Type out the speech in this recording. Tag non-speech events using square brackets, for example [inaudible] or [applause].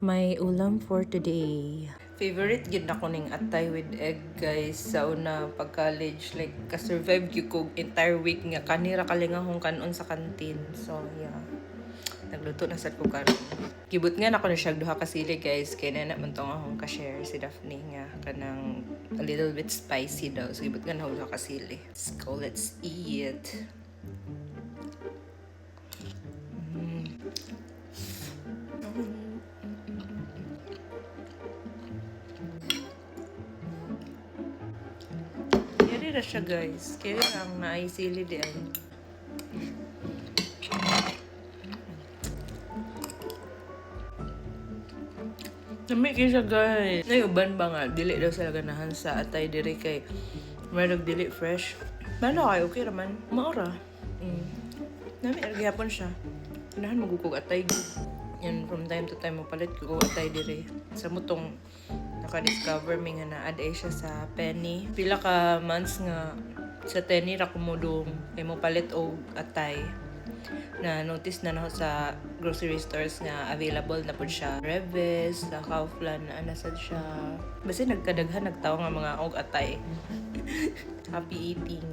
May ulam for today. Favorite gid na ko ning atay with egg guys sa una pag college like ka-survive gyud ko entire week nga kanira kalingahong kanon sa kantin. So yeah. Nagluto na sad ko karon. Gibot nga nako na siya duha ka sili guys kay na man tong akong ka-share si Daphne nga kanang a little bit spicy daw. So gibot nga na duha ka sili. Let's go, let's eat. Kaya na siya guys. Kaya lang naisili din. Nami kaya siya guys. Nayuban ba nga? Dili daw sila ganahan sa atay diri kay Meron dili fresh. Malo kayo, okay raman. Maura. Mm. Nami, nagyapon siya. Ganahan magugog atay. Yan, from time to time mo palit ko atay diri. Sa mutong naka-discover mi nga na-add siya sa penny. Pila ka months nga sa tenny ra kumudong kay mo palit og atay na notice na ako sa grocery stores nga available na po siya. Reves, sa Kaufland, na anasad siya. Basta nagkadaghan nagtaw nga mga og atay. [laughs] Happy eating.